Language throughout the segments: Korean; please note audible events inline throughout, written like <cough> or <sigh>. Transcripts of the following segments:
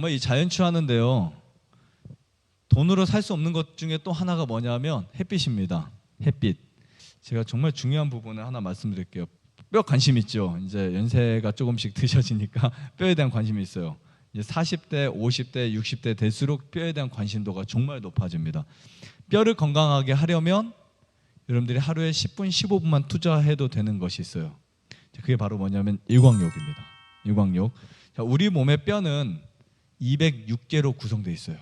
아, 정말 이 자연취 하는데요. 돈으로 살 수 없는 것 중에 또 하나가 뭐냐면 햇빛입니다. 햇빛. 제가 정말 중요한 부분을 하나 말씀드릴게요. 뼈 관심 있죠. 이제 연세가 조금씩 <laughs> 드셔지니까 뼈에 대한 관심이 있어요. 이제 40대, 50대, 60대 될수록 뼈에 대한 관심도가 정말 높아집니다. 뼈를 건강하게 하려면 여러분들이 하루에 10분, 15분만 투자해도 되는 것이 있어요. 그게 바로 뭐냐면 일광욕입니다. 일광욕. 자, 우리 몸의 뼈는 206개로 구성되어 있어요.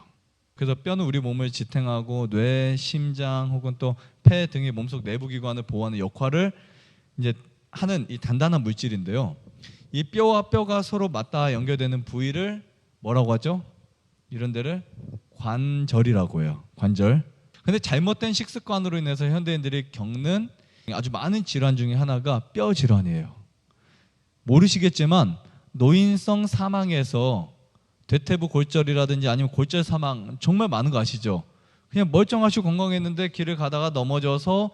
그래서 뼈는 우리 몸을 지탱하고 뇌, 심장 혹은 또 폐 등의 몸속 내부 기관을 보호하는 역할을 이제 하는 이 단단한 물질인데요. 이 뼈와 뼈가 서로 맞닿아 연결되는 부위를 뭐라고 하죠? 이런 데를 관절이라고 해요. 관절. 근데 잘못된 식습관으로 인해서 현대인들이 겪는 아주 많은 질환 중에 하나가 뼈 질환이에요. 모르시겠지만 노인성 사망에서 대퇴부 골절이라든지 아니면 골절 사망 정말 많은 거 아시죠? 그냥 멀쩡하시고 건강했는데 길을 가다가 넘어져서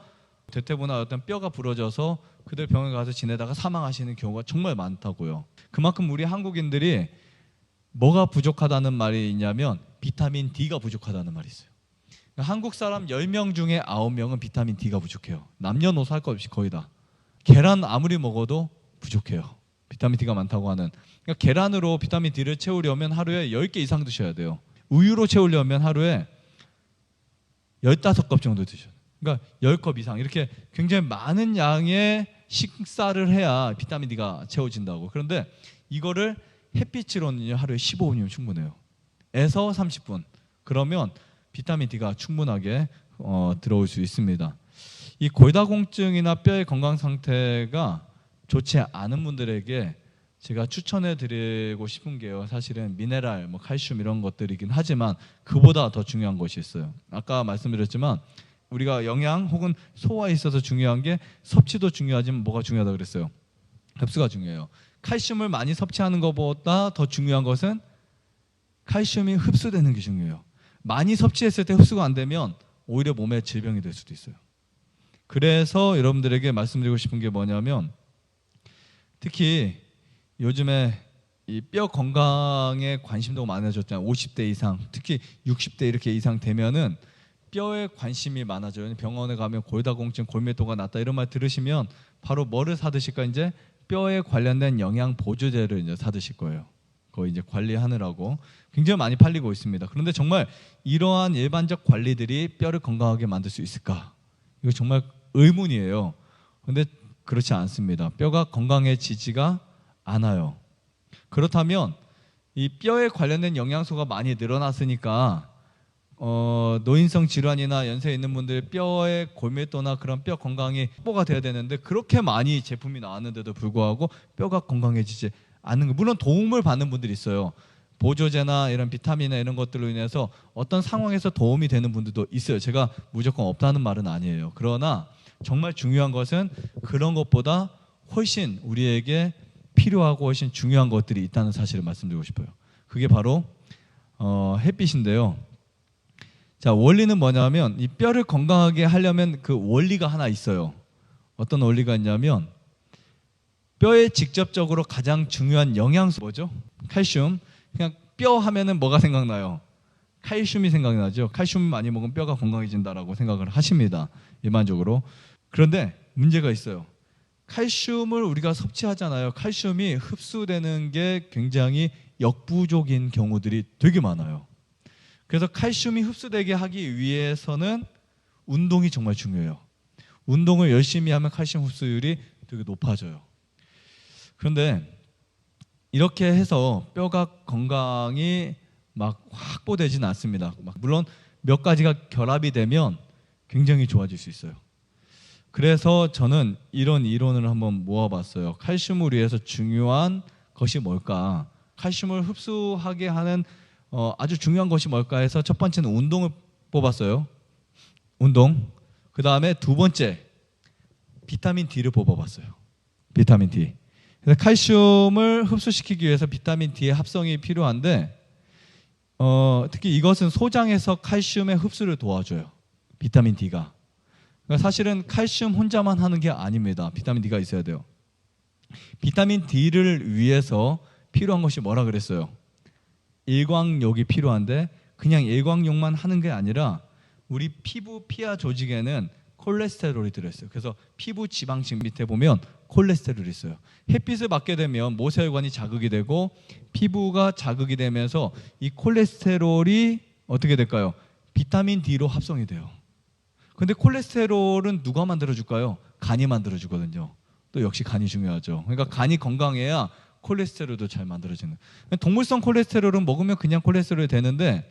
대퇴부나 어떤 뼈가 부러져서 그들 병원에 가서 지내다가 사망하시는 경우가 정말 많다고요. 그만큼 우리 한국인들이 뭐가 부족하다는 말이 있냐면 비타민 D가 부족하다는 말이 있어요. 그러니까 한국 사람 10명 중에 9명은 비타민 D가 부족해요. 남녀노소 할 것 없이 거의 다. 계란 아무리 먹어도 부족해요. 비타민 D가 많다고 하는. 그러니까 계란으로 비타민 D를 채우려면 하루에 10개 이상 드셔야 돼요. 우유로 채우려면 하루에 15컵 정도 드셔야 돼요. 그러니까 10컵 이상 이렇게 굉장히 많은 양의 식사를 해야 비타민 D가 채워진다고. 그런데 이거를 햇빛으로는 하루에 15분이면 충분해요. 에서 30분. 그러면 비타민 D가 충분하게 어, 들어올 수 있습니다. 이 골다공증이나 뼈의 건강 상태가 좋지 않은 분들에게 제가 추천해 드리고 싶은 게요. 사실은 미네랄, 뭐 칼슘 이런 것들이긴 하지만 그보다 더 중요한 것이 있어요. 아까 말씀드렸지만 우리가 영양 혹은 소화에 있어서 중요한 게 섭취도 중요하지만 뭐가 중요하다 그랬어요. 흡수가 중요해요. 칼슘을 많이 섭취하는 것보다 더 중요한 것은 칼슘이 흡수되는 게 중요해요. 많이 섭취했을 때 흡수가 안 되면 오히려 몸에 질병이 될 수도 있어요. 그래서 여러분들에게 말씀드리고 싶은 게 뭐냐면 특히 요즘에 이 뼈 건강에 관심도 많아졌잖아요. 50대 이상, 특히 60대 이렇게 이상 되면은 뼈에 관심이 많아져요. 병원에 가면 골다공증, 골매도가 났다 이런 말 들으시면 바로 뭐를 사드실까 이제 뼈에 관련된 영양 보조제를 이제 사드실 거예요. 거의 이제 관리하느라고 굉장히 많이 팔리고 있습니다. 그런데 정말 이러한 일반적 관리들이 뼈를 건강하게 만들 수 있을까? 이거 정말 의문이에요. 그런데 그렇지 않습니다. 뼈가 건강해지지가 않아요. 그렇다면 이 뼈에 관련된 영양소가 많이 늘어났으니까 어, 노인성 질환이나 연세 있는 분들 뼈의 골밀도나 그런 뼈 건강이 확보가 돼야 되는데 그렇게 많이 제품이 나왔는데도 불구하고 뼈가 건강해지지 않는 거 물론 도움을 받는 분들이 있어요. 보조제나 이런 비타민이나 이런 것들로 인해서 어떤 상황에서 도움이 되는 분들도 있어요. 제가 무조건 없다는 말은 아니에요. 그러나 정말 중요한 것은 그런 것보다 훨씬 우리에게 필요하고 훨씬 중요한 것들이 있다는 사실을 말씀드리고 싶어요. 그게 바로 어, 햇빛인데요. 자 원리는 뭐냐면 이 뼈를 건강하게 하려면 그 원리가 하나 있어요. 어떤 원리가 있냐면 뼈에 직접적으로 가장 중요한 영양소 뭐죠? 칼슘. 그냥 뼈 하면은 뭐가 생각나요? 칼슘이 생각나죠. 칼슘 많이 먹으면 뼈가 건강해진다라고 생각을 하십니다. 일반적으로. 그런데 문제가 있어요. 칼슘을 우리가 섭취하잖아요. 칼슘이 흡수되는 게 굉장히 역부족인 경우들이 되게 많아요. 그래서 칼슘이 흡수되게 하기 위해서는 운동이 정말 중요해요. 운동을 열심히 하면 칼슘 흡수율이 되게 높아져요. 그런데 이렇게 해서 뼈가 건강이 막 확보되지는 않습니다. 막 물론 몇 가지가 결합이 되면 굉장히 좋아질 수 있어요. 그래서 저는 이런 이론을 한번 모아봤어요. 칼슘을 위해서 중요한 것이 뭘까? 칼슘을 흡수하게 하는 어, 아주 중요한 것이 뭘까 해서 첫 번째는 운동을 뽑았어요. 운동. 그 다음에 두 번째 비타민 D를 뽑아봤어요. 비타민 D. 그래서 칼슘을 흡수시키기 위해서 비타민 D의 합성이 필요한데 어, 특히 이것은 소장에서 칼슘의 흡수를 도와줘요. 비타민 D가. 그러니까 사실은 칼슘 혼자만 하는 게 아닙니다. 비타민 D가 있어야 돼요. 비타민 D를 위해서 필요한 것이 뭐라 그랬어요? 일광욕이 필요한데 그냥 일광욕만 하는 게 아니라 우리 피부 피하 조직에는 콜레스테롤이 들어있어요. 그래서 피부 지방층 밑에 보면 콜레스테롤이 있어요. 햇빛을 받게 되면 모세혈관이 자극이 되고 피부가 자극이 되면서 이 콜레스테롤이 어떻게 될까요? 비타민 D로 합성이 돼요. 근데 콜레스테롤은 누가 만들어줄까요? 간이 만들어주거든요. 또 역시 간이 중요하죠. 그러니까 간이 건강해야 콜레스테롤도 잘 만들어지는. 동물성 콜레스테롤은 먹으면 그냥 콜레스테롤이 되는데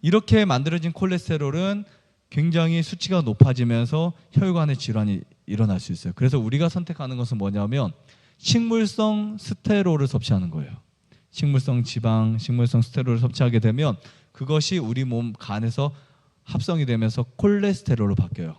이렇게 만들어진 콜레스테롤은 굉장히 수치가 높아지면서 혈관의 질환이 일어날 수 있어요. 그래서 우리가 선택하는 것은 뭐냐면 식물성 스테롤을 섭취하는 거예요. 식물성 지방, 식물성 스테롤을 섭취하게 되면 그것이 우리 몸 간에서 합성이 되면서 콜레스테롤로 바뀌어요.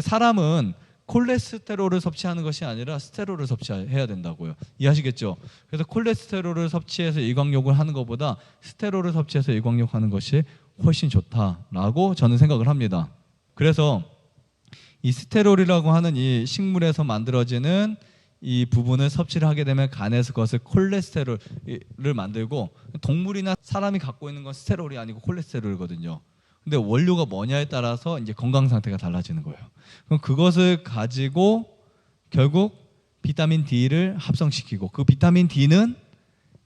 사람은 콜레스테롤을 섭취하는 것이 아니라 스테롤을 섭취해야 된다고요. 이해하시겠죠? 그래서 콜레스테롤을 섭취해서 일광욕을 하는 것보다 스테롤을 섭취해서 일광욕 하는 것이 훨씬 좋다라고 저는 생각을 합니다. 그래서 이 스테롤이라고 하는 이 식물에서 만들어지는 이 부분을 섭취를 하게 되면 간에서 그것을 콜레스테롤을 만들고 동물이나 사람이 갖고 있는 건 스테롤이 아니고 콜레스테롤이거든요. 근데 원료가 뭐냐에 따라서 이제 건강 상태가 달라지는 거예요. 그럼 그것을 가지고 결국 비타민 D를 합성시키고 그 비타민 D는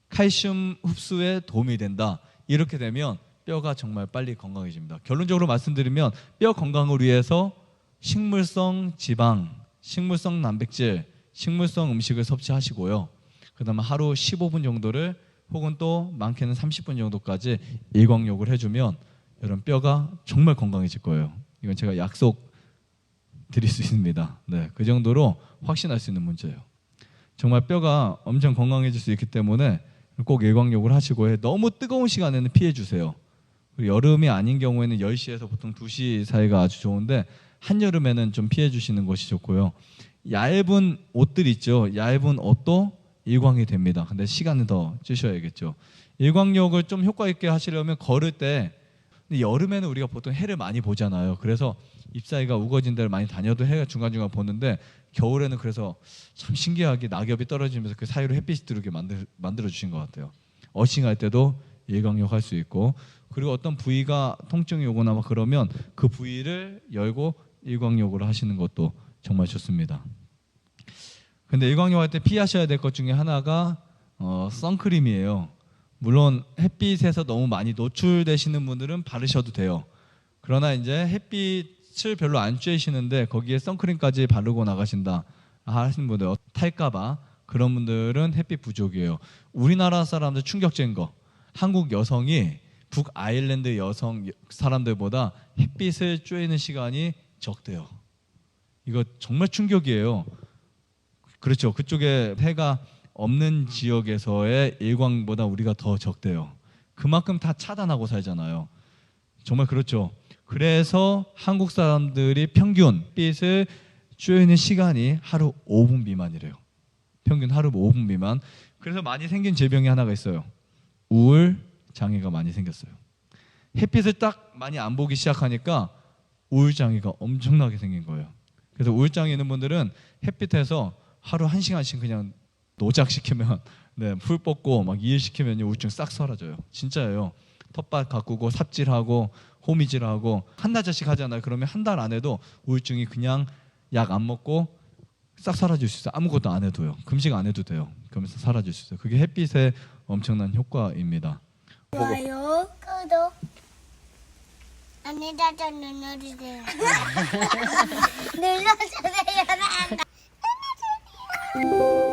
칼슘 흡수에 도움이 된다. 이렇게 되면 뼈가 정말 빨리 건강해집니다. 결론적으로 말씀드리면 뼈 건강을 위해서 식물성 지방, 식물성 단백질, 식물성 음식을 섭취하시고요. 그다음에 하루 15분 정도를 혹은 또 많게는 30분 정도까지 일광욕을 해주면 여러분 뼈가 정말 건강해질 거예요. 이건 제가 약속 드릴 수 있습니다. 네, 그 정도로 확신할 수 있는 문제예요. 정말 뼈가 엄청 건강해질 수 있기 때문에 꼭 일광욕을 하시고 해. 너무 뜨거운 시간에는 피해 주세요. 여름이 아닌 경우에는 10시에서 보통 2시 사이가 아주 좋은데 한여름에는 좀 피해 주시는 것이 좋고요. 얇은 옷들 있죠. 얇은 옷도 일광이 됩니다. 근데 시간은 더 주셔야겠죠. 일광욕을 좀 효과 있게 하시려면 걸을 때 여름에는 우리가 보통 해를 많이 보잖아요. 그래서 잎사귀가 우거진 데를 많이 다녀도 해가 중간중간 보는데 겨울에는 그래서 참 신기하게 낙엽이 떨어지면서 그 사이로 햇빛이 들어오게 만들, 만들어 주신 것 같아요. 어싱할 때도 일광욕 할 수 있고 그리고 어떤 부위가 통증이 오거나 막 그러면 그 부위를 열고 일광욕을 하시는 것도 정말 좋습니다. 근데 일광욕 할 때 피하셔야 될 것 중에 하나가 어, 선크림이에요. 물론 햇빛에서 너무 많이 노출되시는 분들은 바르셔도 돼요. 그러나 이제 햇빛을 별로 안 쬐시는데 거기에 선크림까지 바르고 나가신다 하시는 분들 탈까봐 그런 분들은 햇빛 부족이에요. 우리나라 사람들 충격적인 거 한국 여성이 북 아일랜드 여성 사람들보다 햇빛을 쬐는 시간이 적대요. 이거 정말 충격이에요. 그렇죠. 그쪽에 해가 없는 지역에서의 일광보다 우리가 더 적대요. 그만큼 다 차단하고 살잖아요. 정말 그렇죠. 그래서 한국 사람들이 평균 빛을 쬐는 시간이 하루 5분 미만이래요. 평균 하루 5분 미만. 그래서 많이 생긴 질병이 하나가 있어요. 우울 장애가 많이 생겼어요. 햇빛을 딱 많이 안 보기 시작하니까 우울 장애가 엄청나게 생긴 거예요. 그래서 우울 장애 있는 분들은 햇빛에서 하루 한 시간씩 그냥 노작시키면 <laughs> 네, 풀 뽑고 막 이일시키면 우울증 싹 사라져요. 진짜예요. 텃밭 가꾸고 삽질하고 호미질하고 한나절씩 하잖아요. 그러면 한 달 안에도 우울증이 그냥 약 안 먹고 싹 사라질 수 있어요. 아무것도 안 해도요. 금식 안 해도 돼요. 그러면서 사라질 수 있어요. 그게 햇빛의 엄청난 효과입니다. 좋아요, 구독. 안내다져 눌러주세요. <laughs> 눌러주세요. <laughs>